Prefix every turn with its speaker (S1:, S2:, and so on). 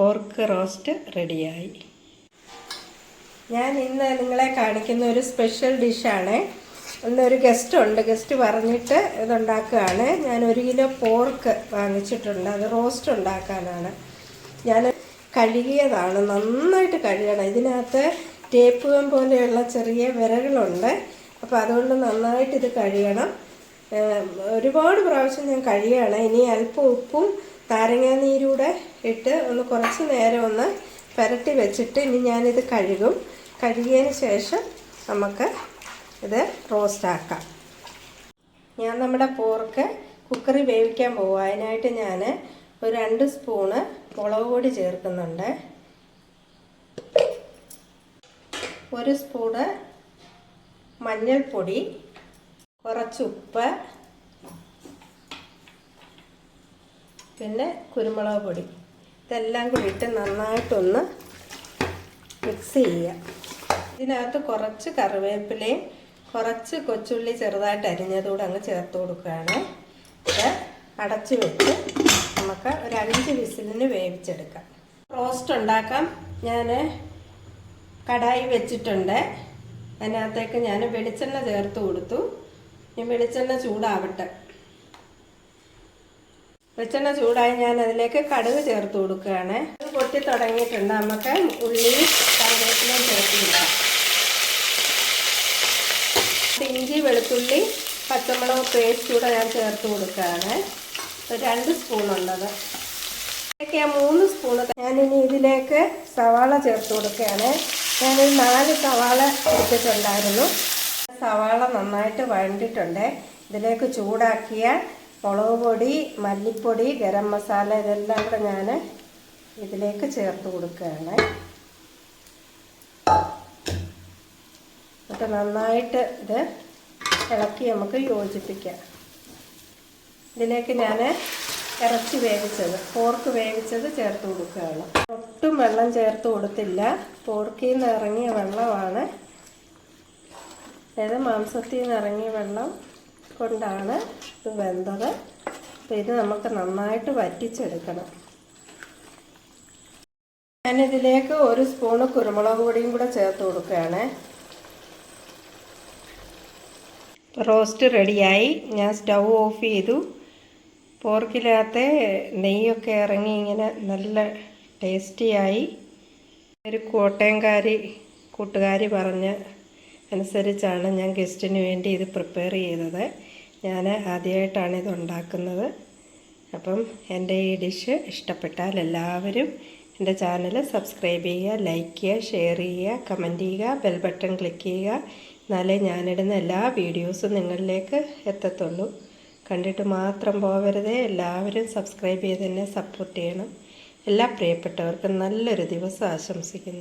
S1: Pork roast റെഡിയായി. ഞാൻ ഇന്ന് നിങ്ങളെ കാണിക്കുന്ന ഒരു സ്പെഷ്യൽ ഡിഷാണ്. ഇന്നൊരു ഗസ്റ്റ് ഉണ്ട്. ഗസ്റ്റ് പറഞ്ഞിട്ട് ഇതുണ്ടാക്കുകയാണ്. ഞാൻ ഒരു കിലോ പോർക്ക് വാങ്ങിച്ചിട്ടുണ്ട്. അത് റോസ്റ്റ് ഉണ്ടാക്കാനാണ്. ഞാൻ കഴുകിയതാണ്. നന്നായിട്ട് കഴുകണം. ഇതിനകത്ത് ടേപ്പ് ഗം പോലെയുള്ള ചെറിയ വിരകളുണ്ട് അപ്പോൾ അതുകൊണ്ട് നന്നായിട്ട് ഇത് കഴുകണം. ഒരുപാട് പ്രാവശ്യം ഞാൻ കഴുകുകയാണ് ഇനി അല്പം ഉപ്പും നാരങ്ങാനീരൂടെ ഇട്ട് ഒന്ന് കുറച്ച് നേരം ഒന്ന് പുരട്ടി വെച്ചിട്ട് ഇനി ഞാനിത് കഴുകും. കഴുകിയതിന് ശേഷം നമുക്ക് ഇത് റോസ്റ്റാക്കാം ഞാൻ നമ്മുടെ പോർക്ക് കുക്കറി വേവിക്കാൻ പോകും അതിനായിട്ട് ഞാൻ ഒരു രണ്ട് സ്പൂണ് മുളക് പൊടി ചേർക്കുന്നുണ്ട്. ഒരു സ്പൂണ് മഞ്ഞൾപ്പൊടി കുറച്ച് ഉപ്പ് പിന്നെ കുരുമുളക് പൊടി. ഇതെല്ലാം കൂടി ഇട്ട് നന്നായിട്ടൊന്ന് മിക്സ് ചെയ്യുക. ഇതിനകത്ത് കുറച്ച് കറിവേപ്പിലയും കുറച്ച് കൊച്ചുള്ളി ചെറുതായിട്ട് അരിഞ്ഞതുകൂടെ അങ്ങ് ചേർത്ത് കൊടുക്കുകയാണ്. ഇത് അടച്ചു വെച്ച് നമുക്ക് ഒരു അഞ്ച് വിസിലിന് വേവിച്ചെടുക്കാം. റോസ്റ്റ് ഉണ്ടാക്കാം. ഞാൻ കടായി വെച്ചിട്ടുണ്ട്. അതിനകത്തേക്ക് ഞാൻ വെളിച്ചെണ്ണ ചേർത്ത് കൊടുത്തു. ഈ വെളിച്ചെണ്ണ ചൂടാവട്ടെ. വെളിച്ചെണ്ണ ചൂടായി ഞാൻ അതിലേക്ക് കടുക് ചേർത്ത് കൊടുക്കുകയാണ്. പൊട്ടി തുടങ്ങിയിട്ടുണ്ട്. നമുക്ക് ഉള്ളി കറിവേപ്പിലയും ചേർത്ത് കൊടുക്കാം. ഇഞ്ചി വെളുത്തുള്ളി പച്ചമുളക് പേസ്റ്റ് കൂടെ ഞാൻ ചേർത്ത് കൊടുക്കുകയാണ്. രണ്ട് സ്പൂണുള്ളത് ഇതൊക്കെ മൂന്ന് സ്പൂൺ ഞാനിനി ഇതിലേക്ക് സവാള ചേർത്ത് കൊടുക്കുകയാണ്. ഞാനൊരു നാല് സവാള എടുത്തിട്ടുണ്ടായിരുന്നു. സവാള നന്നായിട്ട് വഴണ്ടിട്ടുണ്ട്. ഇതിലേക്ക് ചൂടാക്കിയ മുളക് പൊടി മല്ലിപ്പൊടി ഗരം മസാല ഇതെല്ലാം കൂടെ ഞാൻ ഇതിലേക്ക് ചേർത്ത് കൊടുക്കുകയാണ്. എന്നിട്ട് നന്നായിട്ട് ഇത് ഇളക്കി നമുക്ക് യോജിപ്പിക്കാം. ഇതിലേക്ക് ഞാൻ ഇറച്ചി വേവിച്ചത് പോർക്ക് വേവിച്ചത് ചേർത്ത് കൊടുക്കുകയാണ്. ഒട്ടും വെള്ളം ചേർത്ത് കൊടുത്തില്ല. പോർക്കിൽ നിന്ന് ഇറങ്ങിയ വെള്ളമാണ്. അതായത് മാംസത്തിൽ നിന്ന് ഇറങ്ങിയ വെള്ളം കൊണ്ടാണ് ഇത് വെന്തത്. അപ്പോൾ ഇത് നമുക്ക് നന്നായിട്ട് വറ്റിച്ചെടുക്കണം. ഞാനിതിലേക്ക് ഒരു സ്പൂണ് കുരുമുളക് പൊടിയും കൂടെ ചേർത്ത് കൊടുക്കുകയാണ്. റോസ്റ്റ് റെഡിയായി. ഞാൻ സ്റ്റൗ ഓഫ് ചെയ്തു. പോർക്കിനകത്തെ നെയ്യൊക്കെ ഇറങ്ങി ഇങ്ങനെ നല്ല ടേസ്റ്റിയായി. ഒരു കോട്ടയംകാരി കൂട്ടുകാരി പറഞ്ഞ് അനുസരിച്ചാണ് ഞാൻ ഗസ്റ്റിന് വേണ്ടി ഇത് പ്രിപ്പയർ ചെയ്തത്. ഞാൻ ആദ്യമായിട്ടാണ് ഇത് ഉണ്ടാക്കുന്നത്. അപ്പം എന്റെ ഈ ഡിഷ് ഇഷ്ടപ്പെട്ടാൽ എല്ലാവരും എന്റെ ചാനൽ സബ്സ്ക്രൈബ് ചെയ്യുക ലൈക്ക് ചെയ്യുക ഷെയർ ചെയ്യുക കമന്റ് ചെയ്യുക ബെൽ ബട്ടൺ ക്ലിക്ക് ചെയ്യുക. എന്നാലേ ഞാനിടുന്ന എല്ലാ വീഡിയോസും നിങ്ങളിലേക്ക് എത്തത്തുള്ളൂ. കണ്ടിട്ട് മാത്രം പോവരുതേ. എല്ലാവരും സബ്സ്ക്രൈബ് ചെയ്ത് എന്നെ സപ്പോർട്ട് ചെയ്യണം. എല്ലാ പ്രിയപ്പെട്ടവർക്കും നല്ലൊരു ദിവസം ആശംസിക്കുന്നു.